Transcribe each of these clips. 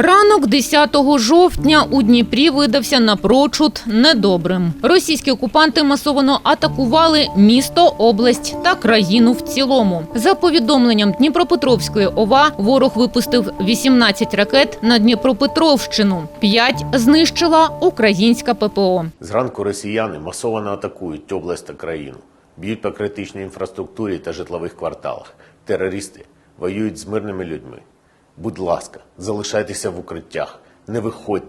Ранок 10 жовтня у Дніпрі видався напрочуд недобрим. Російські окупанти масово атакували місто, область та країну в цілому. За повідомленням Дніпропетровської ОВА, ворог випустив 18 ракет на Дніпропетровщину. П'ять знищила українська ППО. Зранку росіяни масово атакують область та країну, б'ють по критичній інфраструктурі та житлових кварталах. Терористи воюють з мирними людьми. Будь ласка, залишайтеся в укриттях, не виходьте,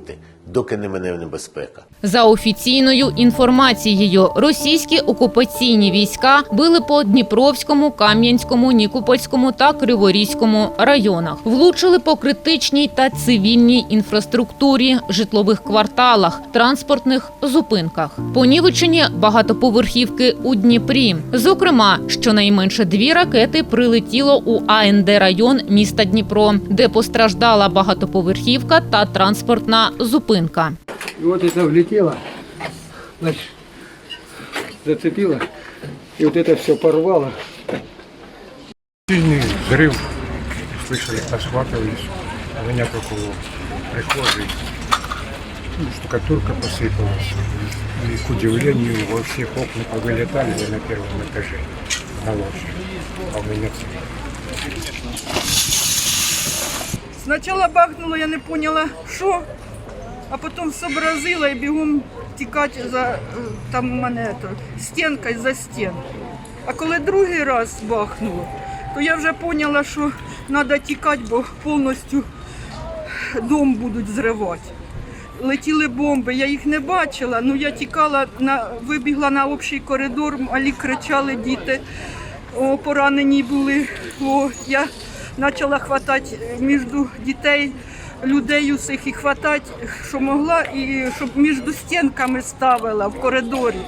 доки не мине небезпека. За офіційною інформацією, російські окупаційні війська били по Дніпровському, Кам'янському, Нікопольському та Криворізькому районах. Влучили по критичній та цивільній інфраструктурі, житлових кварталах, транспортних зупинках. Понівечені багатоповерхівки у Дніпрі. Зокрема, щонайменше дві ракети прилетіло у АНД район міста Дніпро, де постраждала багатоповерхівка та транспортна зупинка. И вот это влетело, значит, зацепило, и вот это все порвало. Сильный взрыв, слышали, посматривались. У меня только в прихожей ну, штукатурка посыпалась. И, к удивлению, во всех окна повылетали я на первом этаже на ложе. А у меня Спочатку бахнуло, я не поняла, що, а потім зобразила і бігом тікати за е, там у мене стінка за стін. А коли другий раз бахнуло, то я вже поняла, що треба тікати, бо повністю дом будуть зривати. Летіли бомби, я їх не бачила, ну я тікала, на, вибігла на общий коридор, малі кричали діти, о, поранені були. О, я почала хватати між дітей, людей усіх і хватати, що могла, і щоб між стінками ставила в коридорі,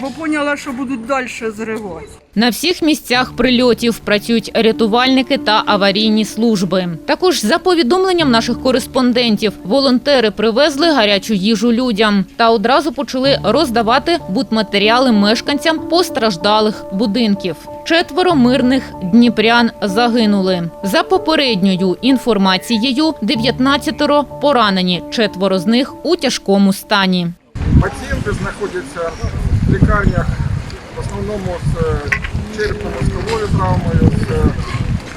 бо поняла, що будуть далі зривати. На всіх місцях прильотів працюють рятувальники та аварійні служби. Також за повідомленням наших кореспондентів, волонтери привезли гарячу їжу людям та одразу почали роздавати будматеріали мешканцям постраждалих будинків. Четверо мирних дніпрян загинули. За попередньою інформацією, 19 поранені, четверо з них у тяжкому стані. Пацієнти знаходяться лікарнях в основному з е, черепно-мозковою травмою, з е,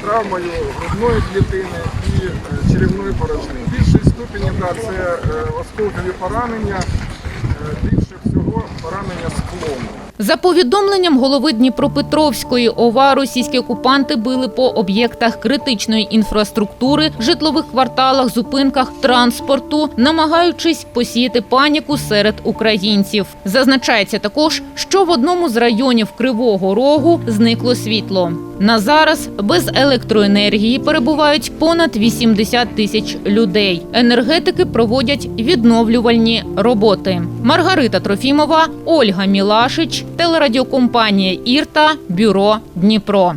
травмою грудної клітини і е, черевної порожнини. В більшій ступені да, це осколкові поранення, більше всього поранення склону. За повідомленням голови Дніпропетровської ОВА, російські окупанти били по об'єктах критичної інфраструктури, житлових кварталах, зупинках транспорту, намагаючись посіяти паніку серед українців. Зазначається також, що в одному з районів Кривого Рогу зникло світло. На зараз без електроенергії перебувають понад 80 тисяч людей. Енергетики проводять відновлювальні роботи. Маргарита Трофімова, Ольга Мілашич, телерадіокомпанія Ірта, Бюро Дніпро.